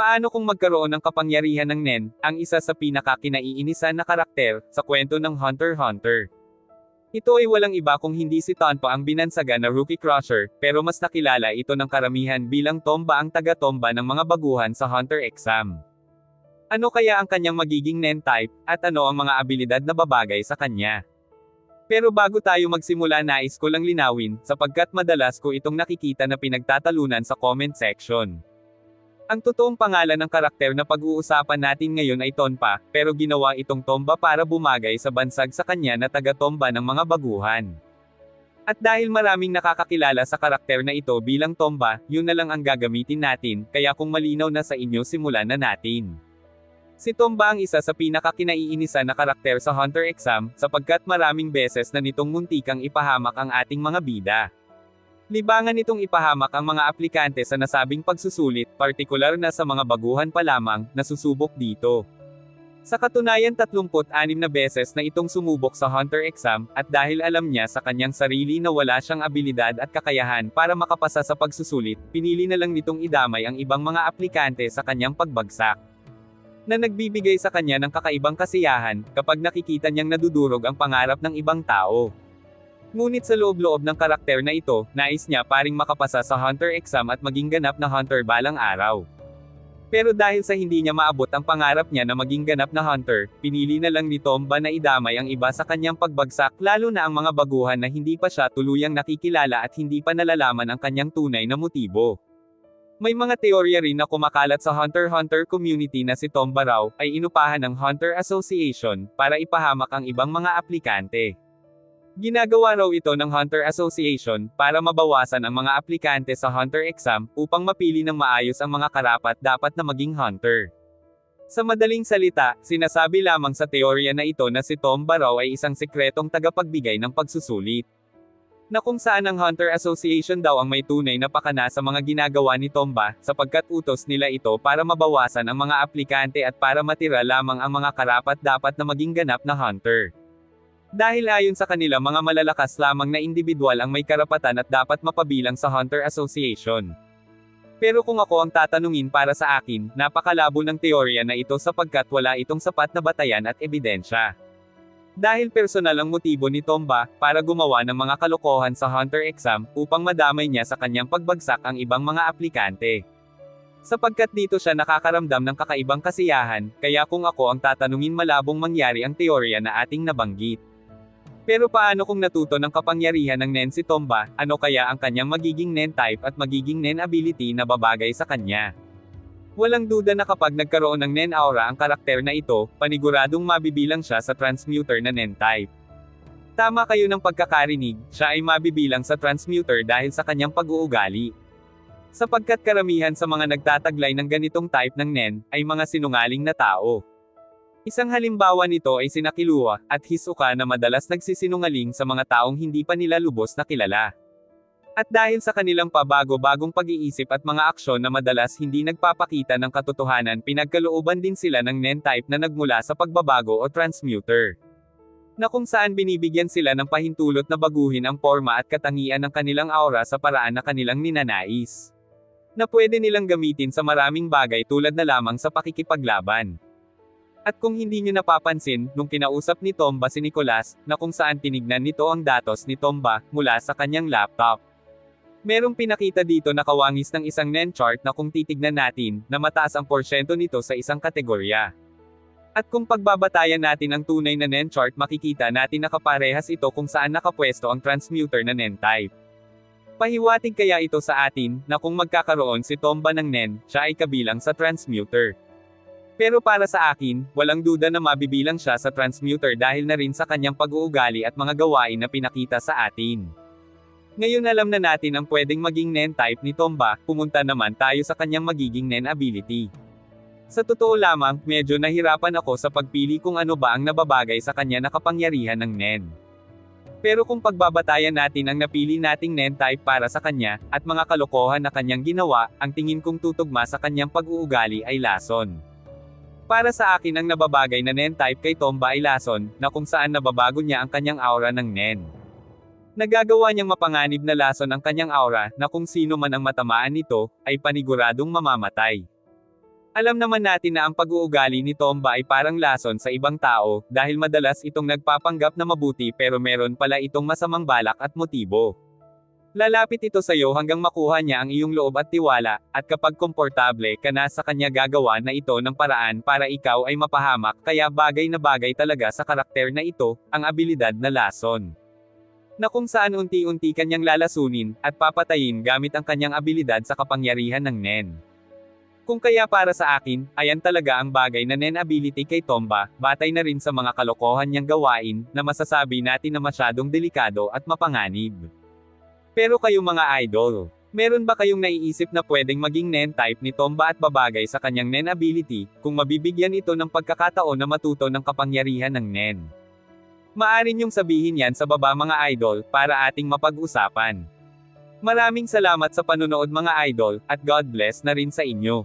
Paano kung magkaroon ng kapangyarihan ng Nen, ang isa sa pinakakinaiinisan na karakter, sa kwento ng Hunter x Hunter? Ito ay walang iba kung hindi si Tonpa ang binansaga na Rookie Crusher, pero mas nakilala ito ng karamihan bilang Tomba ang taga-tomba ng mga baguhan sa Hunter exam. Ano kaya ang kanyang magiging Nen type, at ano ang mga abilidad na babagay sa kanya? Pero bago tayo magsimula nais ko lang linawin, sapagkat madalas ko itong nakikita na pinagtatalunan sa comment section. Ang totoong pangalan ng karakter na pag-uusapan natin ngayon ay Tonpa, pero ginawa itong Tomba para bumagay sa bansag sa kanya na taga-Tomba ng mga baguhan. At dahil maraming nakakakilala sa karakter na ito bilang Tomba, yun na lang ang gagamitin natin, kaya kung malinaw na sa inyo simulan na natin. Si Tomba ang isa sa pinakakinaiinisan na karakter sa Hunter exam, sapagkat maraming beses na nitong muntikang ipahamak ang ating mga bida. Libangan nitong ipahamak ang mga aplikante sa nasabing pagsusulit, partikular na sa mga baguhan pa lamang, na susubok dito. Sa katunayan 36 na beses na itong sumubok sa Hunter exam, at dahil alam niya sa kanyang sarili na wala siyang abilidad at kakayahan para makapasa sa pagsusulit, pinili na lang nitong idamay ang ibang mga aplikante sa kanyang pagbagsak. Na nagbibigay sa kanya ng kakaibang kasiyahan, kapag nakikita niyang nadudurog ang pangarap ng ibang tao. Ngunit sa loob-loob ng karakter na ito, nais niya paring makapasa sa Hunter exam at maging ganap na Hunter balang araw. Pero dahil sa hindi niya maabot ang pangarap niya na maging ganap na Hunter, pinili na lang ni Tomba na idamay ang iba sa kanyang pagbagsak lalo na ang mga baguhan na hindi pa siya tuluyang nakikilala at hindi pa nalalaman ang kanyang tunay na motibo. May mga teorya rin na kumakalat sa Hunter-Hunter community na si Tomba raw ay inupahan ng Hunter Association para ipahamak ang ibang mga aplikante. Ginagawa raw ito ng Hunter Association para mabawasan ang mga aplikante sa Hunter exam upang mapili ng maayos ang mga karapat dapat na maging Hunter. Sa madaling salita, sinasabi lamang sa teorya na ito na si Tom Barrow ay isang sekretong tagapagbigay ng pagsusulit. Na kung saan ang Hunter Association daw ang may tunay na pakana sa mga ginagawa ni Tomba, sapagkat utos nila ito para mabawasan ang mga aplikante at para matira lamang ang mga karapat dapat na maging ganap na Hunter. Dahil ayon sa kanila mga malalakas lamang na individual ang may karapatan at dapat mapabilang sa Hunter Association. Pero kung ako ang tatanungin para sa akin, napakalabo ng teorya na ito sapagkat wala itong sapat na batayan at ebidensya. Dahil personal ang motibo ni Tomba, para gumawa ng mga kalokohan sa Hunter exam, upang madamay niya sa kanyang pagbagsak ang ibang mga aplikante. Sapagkat dito siya nakakaramdam ng kakaibang kasiyahan, kaya kung ako ang tatanungin malabong mangyari ang teorya na ating nabanggit. Pero paano kung natuto ng kapangyarihan ng Nen si Tomba, ano kaya ang kanyang magiging Nen type at magiging Nen ability na babagay sa kanya? Walang duda na kapag nagkaroon ng Nen aura ang karakter na ito, paniguradong mabibilang siya sa transmuter na Nen type. Tama kayo ng pagkakarinig, siya ay mabibilang sa transmuter dahil sa kanyang pag-uugali. Sapagkat karamihan sa mga nagtataglay ng ganitong type ng Nen, ay mga sinungaling na tao. Isang halimbawa nito ay sina Kilua, at Hisoka na madalas nagsisinungaling sa mga taong hindi pa nila lubos na kilala. At dahil sa kanilang pabago-bagong pag-iisip at mga aksyon na madalas hindi nagpapakita ng katotohanan pinagkalooban din sila ng Nen-type na nagmula sa pagbabago o transmuter. Na kung saan binibigyan sila ng pahintulot na baguhin ang forma at katangian ng kanilang aura sa paraan na kanilang ninanais. Na pwede nilang gamitin sa maraming bagay tulad na lamang sa pakikipaglaban. At kung hindi nyo napapansin, nung kinausap ni Tomba si Nicolas, na kung saan tinignan nito ang datos ni Tomba, mula sa kanyang laptop. Merong pinakita dito na kawangis ng isang NEN chart na kung titignan natin, na mataas ang porsyento nito sa isang kategorya. At kung pagbabatayan natin ang tunay na NEN chart makikita natin na kaparehas ito kung saan nakapwesto ang transmuter na NEN type. Pahiwatig kaya ito sa atin, na kung magkakaroon si Tomba ng NEN, siya ay kabilang sa transmuter. Pero para sa akin, walang duda na mabibilang siya sa transmuter dahil na rin sa kanyang pag-uugali at mga gawain na pinakita sa atin. Ngayon alam na natin ang pwedeng maging NEN type ni Tomba, pumunta naman tayo sa kanyang magiging NEN ability. Sa totoo lamang, medyo nahirapan ako sa pagpili kung ano ba ang nababagay sa kanya na kapangyarihan ng NEN. Pero kung pagbabatayan natin ang napili nating NEN type para sa kanya, at mga kalokohan na kanyang ginawa, ang tingin kong tutugma sa kanyang pag-uugali ay lason. Para sa akin ang nababagay na Nen type kay Tomba ay na kung saan nababago niya ang kanyang aura ng Nen. Nagagawa niyang mapanganib na lason ang kanyang aura, na kung sino man ang matamaan nito, ay paniguradong mamamatay. Alam naman natin na ang pag-uugali ni Tomba ay parang lason sa ibang tao, dahil madalas itong nagpapanggap na mabuti pero meron pala itong masamang balak at motibo. Lalapit ito sa iyo hanggang makuha niya ang iyong loob at tiwala, at kapag komportable ka na sa kanya gagawa na ito ng paraan para ikaw ay mapahamak kaya bagay na bagay talaga sa karakter na ito, ang abilidad na lason. Na kung saan unti-unti kanyang lalasunin, at papatayin gamit ang kanyang abilidad sa kapangyarihan ng Nen. Kung kaya para sa akin, ayan talaga ang bagay na Nen ability kay Tomba, batay na rin sa mga kalokohan niyang gawain, na masasabi natin na masyadong delikado at mapanganib. Pero kayo mga idol, meron ba kayong naiisip na pwedeng maging Nen type ni Tomba at babagay sa kanyang Nen ability, kung mabibigyan ito ng pagkakataon na matuto ng kapangyarihan ng Nen? Maari niyong sabihin yan sa baba mga idol, para ating mapag-usapan. Maraming salamat sa panonood mga idol, at God bless na rin sa inyo.